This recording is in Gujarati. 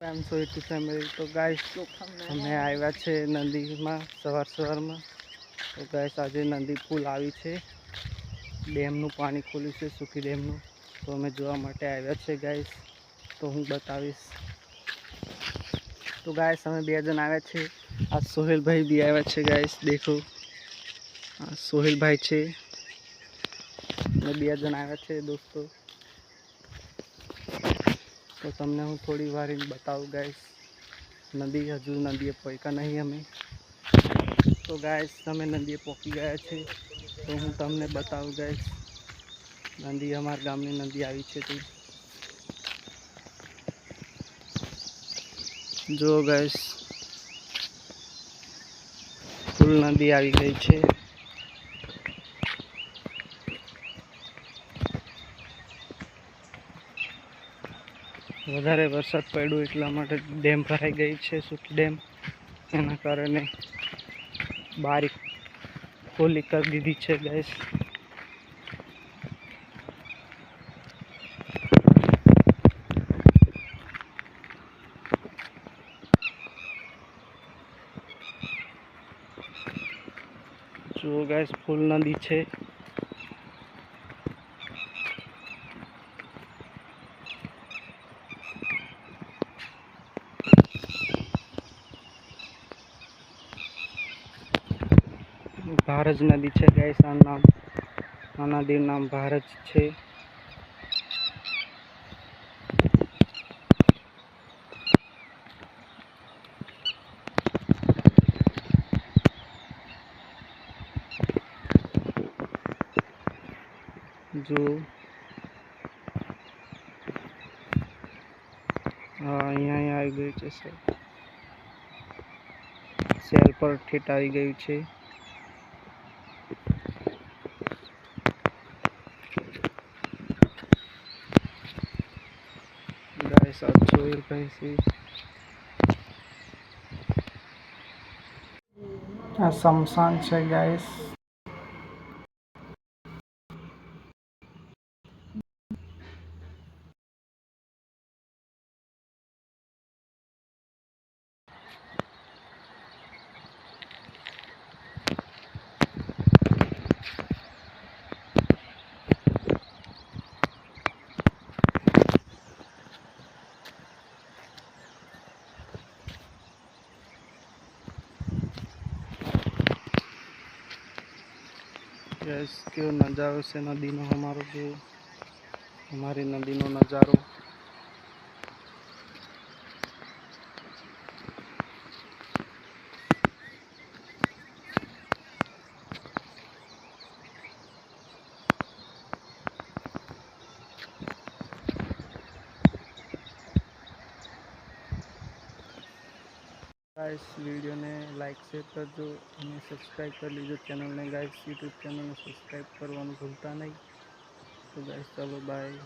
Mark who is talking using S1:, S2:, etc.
S1: એમ સો ટુ ફેમિલી તો ગાઈસ અમે આવ્યા છે નદીમાં સવાર સવારમાં. તો ગાઈસ આજે નદી ફૂલ આવી છે. ડેમનું પાણી ખોલ્યું છે, સુખી ડેમનું. તો અમે જોવા માટે આવ્યા છે ગાઈસ તો હું બતાવીશ. તો ગાઈસ અમે બે જણ આવ્યા છે. આ સોહેલભાઈ બી આવ્યા છે ગાઈસ દેખો. આ સોહેલભાઈ છે. અમે બે જણ આવ્યા છે, દોસ્તો. તો તમને હું થોડી વાર બતાવું ગાઈશ નદી હજુ નદીએ પહોંચ્યા નહીં અમે. તો ગાઈશ તમે નદીએ પહોંચી ગયા છે. તો હું તમને બતાવું ગાઈશ નદી, અમારા ગામની નદી આવી છે તે. જો ગાઈશ ફૂલ નદી આવી ગઈ છે. વધારે વરસાદ પડ્યો એટલા માટે ડેમ ભરાઈ ગઈ છે સુખી ડેમ. એના કારણે બારી ખોલી કરી દીધી છે ગેસ જુઓ ગેસ ફૂલ નદી છે. ભારજ નદી છે ગાઈસ આ નામ આ નદીનું નામ ભારજ છે જો હા અહીંયા અહીંયા આવી ગયું છે સેલ સેલ પર ઠેઠ આવી ગયું છે ભાઈ છે આ સમસાન છે ગાઈસ ગેસ કેવો નજારો છે નદીનો અમારો જો અમારી નદીનો નજારો. ગાઈસ, વિડીયોને લાઈક શેર કરજો અને સબસ્ક્રાઈબ કરી લીજો ચેનલને ગાઈસ યુટ્યુબ ચેનલને સબસ્ક્રાઈબ કરવાનું ભૂલતા નહીં. તો ગાઈસ, ચાલો બાય